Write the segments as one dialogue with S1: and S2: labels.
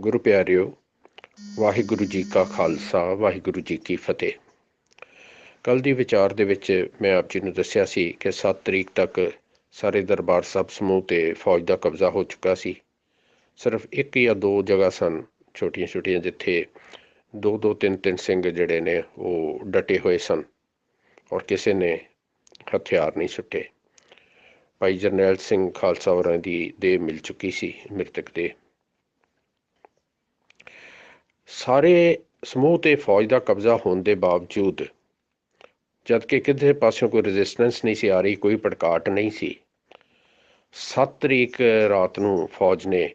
S1: ਗੁਰੂ ਪਿਆਰਿਓ, ਵਾਹਿਗੁਰੂ ਜੀ ਕਾ ਖਾਲਸਾ, ਵਾਹਿਗੁਰੂ ਜੀ ਕੀ ਫਤਿਹ। ਕੱਲ ਦੀ ਵਿਚਾਰ ਦੇ ਵਿੱਚ ਮੈਂ ਆਪ ਜੀ ਨੂੰ ਦੱਸਿਆ ਸੀ ਕਿ 7 ਤਰੀਕ ਤੱਕ ਸਾਰੇ ਦਰਬਾਰ ਸਾਹਿਬ ਸਮੂਹ ਤੇ ਫੌਜ ਦਾ ਕਬਜ਼ਾ ਹੋ ਚੁੱਕਾ ਸੀ। ਸਿਰਫ ਇੱਕ ਜਾਂ ਦੋ ਜਗ੍ਹਾ ਸਨ ਛੋਟੀਆਂ ਛੋਟੀਆਂ ਜਿੱਥੇ ਦੋ ਦੋ ਤਿੰਨ ਤਿੰਨ ਸਿੰਘ ਜਿਹੜੇ ਨੇ ਉਹ ਡਟੇ ਹੋਏ ਸਨ ਔਰ ਕਿਸੇ ਨੇ ਹਥਿਆਰ ਨਹੀਂ ਸੁੱਟੇ। ਭਾਈ ਜਰਨੈਲ ਸਿੰਘ ਖਾਲਸਾ ਹੋਰਾਂ ਦੀ ਦੇਹ ਮਿਲ ਚੁੱਕੀ ਸੀ, ਮ੍ਰਿਤਕ ਦੇ ਸਾਰੇ ਸਮੂਹ ਤੇ ਫੌਜ ਦਾ ਕਬਜ਼ਾ ਹੋਣ ਦੇ ਬਾਵਜੂਦ ਜਦ ਕਿ ਕਿਸੇ ਪਾਸਿਓਂ ਕੋਈ ਰੈਜ਼ਿਸਟੈਂਸ ਨਹੀਂ ਸੀ ਆ ਰਹੀ, ਕੋਈ ਪੜਕਾਟ ਨਹੀਂ ਸੀ 7 ਤਰੀਕ ਰਾਤ ਨੂੰ ਫੌਜ ਨੇ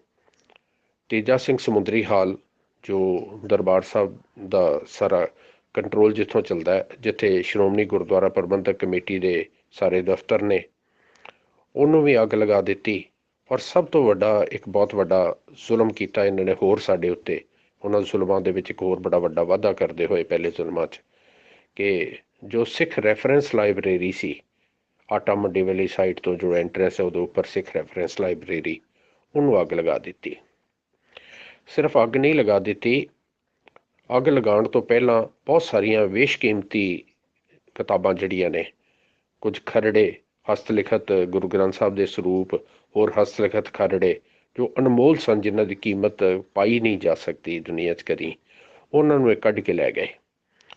S1: ਤੇਜਾ ਸਿੰਘ ਸਮੁੰਦਰੀ ਹਾਲ, ਜੋ ਦਰਬਾਰ ਸਾਹਿਬ ਦਾ ਸਾਰਾ ਕੰਟਰੋਲ ਜਿੱਥੋਂ ਚੱਲਦਾ ਹੈ, ਜਿੱਥੇ ਸ਼੍ਰੋਮਣੀ ਗੁਰਦੁਆਰਾ ਪ੍ਰਬੰਧਕ ਕਮੇਟੀ ਦੇ ਸਾਰੇ ਦਫ਼ਤਰ ਨੇ, ਉਹਨੂੰ ਵੀ ਅੱਗ ਲਗਾ ਦਿੱਤੀ, ਔਰ ਸਭ ਤੋਂ ਵੱਡਾ, ਇੱਕ ਬਹੁਤ ਵੱਡਾ ਜ਼ੁਲਮ ਕੀਤਾ ਇਹਨਾਂ ਨੇ ਹੋਰ ਸਾਡੇ ਉੱਤੇ। ਉਹਨਾਂ ਜ਼ੁਲਮਾਂ ਦੇ ਵਿੱਚ ਇੱਕ ਹੋਰ ਬੜਾ ਵੱਡਾ ਵਾਧਾ ਕਰਦੇ ਹੋਏ ਪਹਿਲੇ ਜ਼ੁਲਮਾਂ 'ਚ ਕਿ ਜੋ ਸਿੱਖ ਰੈਫਰੈਂਸ ਲਾਇਬ੍ਰੇਰੀ ਸੀ, ਆਟਾ ਮੰਡੀ ਵਾਲੀ ਸਾਈਟ ਤੋਂ ਜੋ ਐਂਟਰੈਂਸ ਹੈ, ਉਹਦੇ ਉੱਪਰ ਸਿੱਖ ਰੈਫਰੈਂਸ ਲਾਇਬ੍ਰੇਰੀ ਉਹਨੂੰ ਅੱਗ ਲਗਾ ਦਿੱਤੀ। ਸਿਰਫ ਅੱਗ ਨਹੀਂ ਲਗਾ ਦਿੱਤੀ, ਅੱਗ ਲਗਾਉਣ ਤੋਂ ਪਹਿਲਾਂ ਬਹੁਤ ਸਾਰੀਆਂ ਵੇਸ਼ਕੀਮਤੀ ਕਿਤਾਬਾਂ ਜਿਹੜੀਆਂ ਨੇ, ਕੁਝ ਖਰੜੇ ਹਸਤਲਿਖਤ ਗੁਰੂ ਗ੍ਰੰਥ ਸਾਹਿਬ ਦੇ ਸਰੂਪ, ਹੋਰ ਹਸਤਲਿਖਤ ਖਰੜੇ ਜੋ ਅਨਮੋਲ ਸਨ, ਜਿਨ੍ਹਾਂ ਦੀ ਕੀਮਤ ਪਾਈ ਨਹੀਂ ਜਾ ਸਕਦੀ ਦੁਨੀਆ 'ਚ ਕਦੀ, ਉਹਨਾਂ ਨੂੰ ਇਹ ਕੱਢ ਕੇ ਲੈ ਗਏ।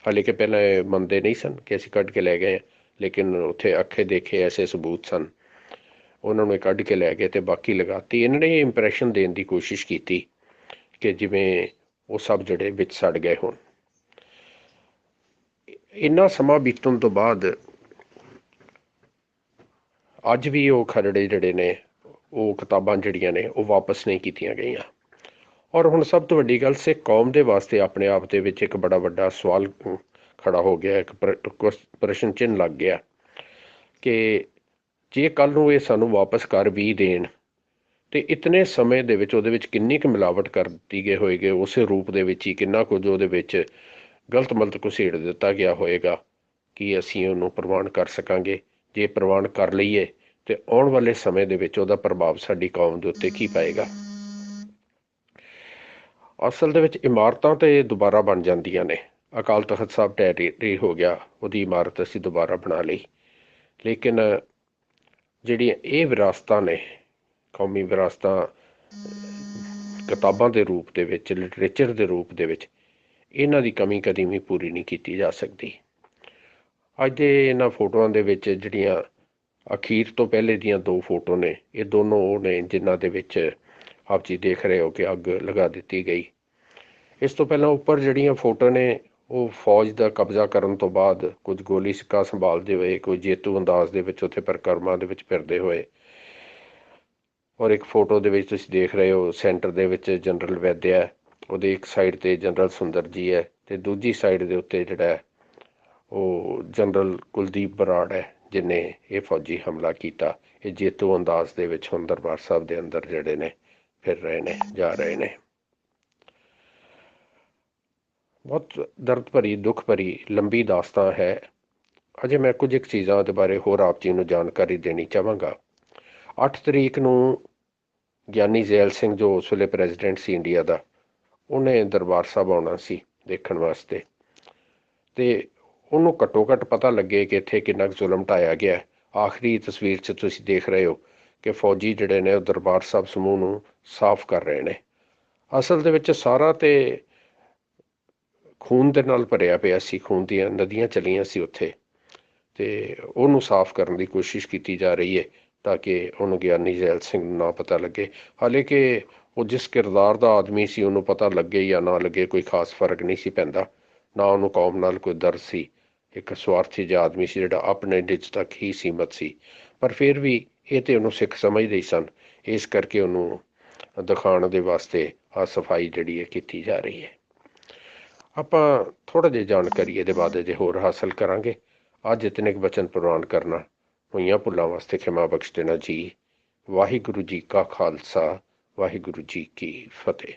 S1: ਹਾਲੇ ਕਿ ਪਹਿਲਾਂ ਇਹ ਮੰਨਦੇ ਨਹੀਂ ਸਨ ਕਿ ਅਸੀਂ ਕੱਢ ਕੇ ਲੈ ਗਏ ਲੇਕਿਨ ਉੱਥੇ ਅੱਖੇ ਦੇਖੇ ਐਸੇ ਸਬੂਤ ਸਨ। ਉਹਨਾਂ ਨੂੰ ਇਹ ਕੱਢ ਕੇ ਲੈ ਗਏ ਤੇ ਬਾਕੀ ਲਗਾਤੀ। ਇਹਨਾਂ ਨੇ ਇੰਪ੍ਰੈਸ਼ਨ ਦੇਣ ਦੀ ਕੋਸ਼ਿਸ਼ ਕੀਤੀ ਕਿ ਜਿਵੇਂ ਉਹ ਸਭ ਜਿਹੜੇ ਵਿੱਚ ਸੜ ਗਏ ਹੋਣ। ਇੰਨਾ ਸਮਾਂ ਬੀਤਣ ਤੋਂ ਬਾਅਦ ਅੱਜ ਵੀ ਉਹ ਖਰੜੇ ਜਿਹੜੇ ਨੇ। ਉਹ ਕਿਤਾਬਾਂ ਜਿਹੜੀਆਂ ਨੇ, ਉਹ ਵਾਪਸ ਨਹੀਂ ਕੀਤੀਆਂ ਗਈਆਂ। ਔਰ ਹੁਣ ਸਭ ਤੋਂ ਵੱਡੀ ਗੱਲ, ਸਿੱਖ ਕੌਮ ਦੇ ਵਾਸਤੇ ਆਪਣੇ ਆਪ ਦੇ ਵਿੱਚ ਇੱਕ ਬੜਾ ਵੱਡਾ ਸਵਾਲ ਖੜਾ ਹੋ ਗਿਆ, ਇੱਕ ਪ੍ਰਸ਼ਨ ਚਿੰਨ ਲੱਗ ਗਿਆ ਕਿ ਜੇ ਕੱਲ ਨੂੰ ਇਹ ਸਾਨੂੰ ਵਾਪਸ ਕਰ ਵੀ ਦੇਣ, ਤੇ ਇਤਨੇ ਸਮੇਂ ਦੇ ਵਿੱਚ ਉਹਦੇ ਵਿੱਚ ਕਿੰਨੀ ਕੁ ਮਿਲਾਵਟ ਕਰ ਦਿੱਤੀ ਗਈ ਹੋਏਗੀ, ਉਸੇ ਰੂਪ ਦੇ ਵਿੱਚ ਹੀ ਕਿੰਨਾ ਕੁਝ ਉਹਦੇ ਵਿੱਚ ਗਲਤ ਮਲਤ ਕੁਸੇੜ ਦਿੱਤਾ ਗਿਆ ਹੋਏਗਾ, ਕਿ ਅਸੀਂ ਉਹਨੂੰ ਪ੍ਰਵਾਨ ਕਰ ਸਕਾਂਗੇ? ਜੇ ਪ੍ਰਵਾਨ ਕਰ ਲਈਏ ਤੇ ਆਉਣ ਵਾਲੇ ਸਮੇਂ ਦੇ ਵਿੱਚ ਉਹਦਾ ਪ੍ਰਭਾਵ ਸਾਡੀ ਕੌਮ ਦੇ ਉੱਤੇ ਕੀ ਪਾਏਗਾ? ਅਸਲ ਦੇ ਵਿੱਚ ਇਮਾਰਤਾਂ ਤੇ ਦੁਬਾਰਾ ਬਣ ਜਾਂਦੀਆਂ ਨੇ। ਅਕਾਲ ਤਖਤ ਸਾਹਿਬ ਟੈਰੀ ਹੋ ਗਿਆ, ਉਹਦੀ ਇਮਾਰਤ ਅਸੀਂ ਦੁਬਾਰਾ ਬਣਾ ਲਈ। ਲੇਕਿਨ ਜਿਹੜੀਆਂ ਇਹ ਵਿਰਾਸਤਾਂ ਨੇ, ਕੌਮੀ ਵਿਰਾਸਤਾਂ, ਕਿਤਾਬਾਂ ਦੇ ਰੂਪ ਦੇ ਵਿੱਚ, ਲਿਟਰੇਚਰ ਦੇ ਰੂਪ ਦੇ ਵਿੱਚ, ਇਹਨਾਂ ਦੀ ਕਮੀ ਕਦੀ ਵੀ ਪੂਰੀ ਨਹੀਂ ਕੀਤੀ ਜਾ ਸਕਦੀ। ਅੱਜ ਦੇ ਇਹਨਾਂ ਫੋਟੋਆਂ ਦੇ ਵਿੱਚ ਜਿਹੜੀਆਂ ਅਖੀਰ ਤੋਂ ਪਹਿਲੇ ਦੀਆਂ ਦੋ ਫੋਟੋ ਨੇ। ਇਹ ਦੋਨੋਂ ਉਹ ਨੇ ਜਿਨ੍ਹਾਂ ਦੇ ਵਿੱਚ ਆਪ ਜੀ ਦੇਖ ਰਹੇ ਹੋ ਕਿ ਅੱਗ ਲਗਾ ਦਿੱਤੀ ਗਈ। ਇਸ ਤੋਂ ਪਹਿਲਾਂ ਉੱਪਰ ਜਿਹੜੀਆਂ ਫੋਟੋ ਨੇ, ਉਹ ਫੌਜ ਦਾ ਕਬਜ਼ਾ ਕਰਨ ਤੋਂ ਬਾਅਦ ਕੁਝ ਗੋਲੀ ਸਿੱਕਾ ਸੰਭਾਲਦੇ ਹੋਏ, ਕੋਈ ਜੇਤੂ ਅੰਦਾਜ਼ ਦੇ ਵਿੱਚ ਉੱਥੇ ਪਰਕਰਮਾਂ ਦੇ ਵਿੱਚ ਫਿਰਦੇ ਹੋਏ। ਔਰ ਇੱਕ ਫੋਟੋ ਦੇ ਵਿੱਚ ਤੁਸੀਂ ਦੇਖ ਰਹੇ ਹੋ, ਸੈਂਟਰ ਦੇ ਵਿੱਚ ਜਨਰਲ ਵੈਦਿਆ ਉਹਦੇ ਇੱਕ ਸਾਈਡ ਤੇ ਜਨਰਲ ਸੁੰਦਰ ਜੀ ਹੈ ਤੇ ਦੂਜੀ ਸਾਈਡ ਦੇ ਉੱਤੇ ਜਿਹੜਾ ਉਹ ਜਨਰਲ ਕੁਲਦੀਪ ਬਰਾੜ ਹੈ। ਜਿਨੇ ਇਹ ਫੌਜੀ ਹਮਲਾ ਕੀਤਾ, ਇਹ ਜੇਤੂ ਅੰਦਾਜ਼ ਦੇ ਵਿੱਚ ਹੁਣ ਦਰਬਾਰ ਸਾਹਿਬ ਦੇ ਅੰਦਰ ਜਿਹੜੇ ਨੇ, ਫਿਰ ਰਹੇ ਨੇ, ਜਾ ਰਹੇ ਨੇ। ਬਹੁਤ ਦਰਦ ਭਰੀ, ਦੁੱਖ ਭਰੀ, ਲੰਬੀ ਦਾਸਤਾਨ ਹੈ। ਅਜੇ ਮੈਂ ਕੁਝ ਇੱਕ ਚੀਜ਼ਾਂ ਦੇ ਬਾਰੇ ਹੋਰ ਆਪ ਜੀ ਨੂੰ ਜਾਣਕਾਰੀ ਦੇਣੀ ਚਾਹਾਂਗਾ। 8 ਤਰੀਕ ਨੂੰ ਗਿਆਨੀ ਜ਼ੈਲ ਸਿੰਘ ਜੋ ਉਸ ਵੇਲੇ ਪ੍ਰੈਜ਼ੀਡੈਂਟ ਸੀ ਇੰਡੀਆ ਦਾ, ਉਹਨੇ ਦਰਬਾਰ ਸਾਹਿਬ ਆਉਣਾ ਸੀ ਦੇਖਣ ਵਾਸਤੇ। ਤੇ ਉਹਨੂੰ ਘੱਟੋ ਘੱਟ ਪਤਾ ਲੱਗੇ ਕਿ ਇੱਥੇ ਕਿੰਨਾ ਜ਼ੁਲਮ ਢਾਇਆ ਗਿਆ ਆਖਰੀ ਤਸਵੀਰ 'ਚ ਤੁਸੀਂ ਦੇਖ ਰਹੇ ਹੋ ਕਿ ਫੌਜੀ ਜਿਹੜੇ ਨੇ ਉਹ ਦਰਬਾਰ ਸਾਹਿਬ ਸਮੂਹ ਨੂੰ ਸਾਫ਼ ਕਰ ਰਹੇ ਨੇ। ਅਸਲ ਦੇ ਵਿੱਚ ਸਾਰਾ ਤੇ ਖੂਨ ਦੇ ਨਾਲ ਭਰਿਆ ਪਿਆ ਸੀ, ਖੂਨ ਦੀਆਂ ਨਦੀਆਂ ਚਲੀਆਂ ਸੀ ਉੱਥੇ। ਤੇ ਉਹਨੂੰ ਸਾਫ਼ ਕਰਨ ਦੀ ਕੋਸ਼ਿਸ਼ ਕੀਤੀ ਜਾ ਰਹੀ ਹੈ ਤਾਂ ਕਿ ਉਹਨੂੰ ਗਿਆਨੀ ਜ਼ੈਲ ਸਿੰਘ ਨੂੰ ਨਾ ਪਤਾ ਲੱਗੇ। ਹਾਲੇ ਕਿ ਉਹ ਜਿਸ ਕਿਰਦਾਰ ਦਾ ਆਦਮੀ ਸੀ ਉਹਨੂੰ ਪਤਾ ਲੱਗੇ ਜਾਂ ਨਾ ਲੱਗੇ, ਕੋਈ ਖਾਸ ਫ਼ਰਕ ਨਹੀਂ ਸੀ ਪੈਂਦਾ। ਨਾ ਉਹਨੂੰ ਕੌਮ ਨਾਲ ਕੋਈ ਦਰਦ ਸੀ ਇੱਕ ਸਵਾਰਥੀ ਜਿਹਾ ਆਦਮੀ ਸੀ ਜਿਹੜਾ ਆਪਣੇ ਡਿੱਚ ਤੱਕ ਹੀ ਸੀਮਤ ਸੀ। ਪਰ ਫਿਰ ਵੀ ਇਹ ਤੇ ਉਹਨੂੰ ਸਿੱਖ ਸਮਝਦੇ ਹੀ ਸਨ। ਇਸ ਕਰਕੇ ਉਹਨੂੰ ਦਿਖਾਉਣ ਦੇ ਵਾਸਤੇ ਆ ਸਫ਼ਾਈ ਜਿਹੜੀ ਹੈ ਕੀਤੀ ਜਾ ਰਹੀ ਹੈ। ਆਪਾਂ ਥੋੜਾ ਜਿਹਾ ਜਾਣਕਾਰੀ ਇਹਦੇ ਬਾਅਦ ਜੇ ਹੋਰ ਹਾਸਲ ਕਰਾਂਗੇ। ਅੱਜ ਇਤਨੇ ਕੁ ਬਚਨ ਪ੍ਰਵਾਨ ਕਰਨਾ, ਹੋਈਆਂ ਭੁੱਲਾਂ ਵਾਸਤੇ ਖਿਮਾ ਬਖਸ਼ ਦੇਣਾ ਜੀ। ਵਾਹਿਗੁਰੂ ਜੀ ਕਾ ਖਾਲਸਾ, ਵਾਹਿਗੁਰੂ ਜੀ ਕੀ ਫਤਿਹ।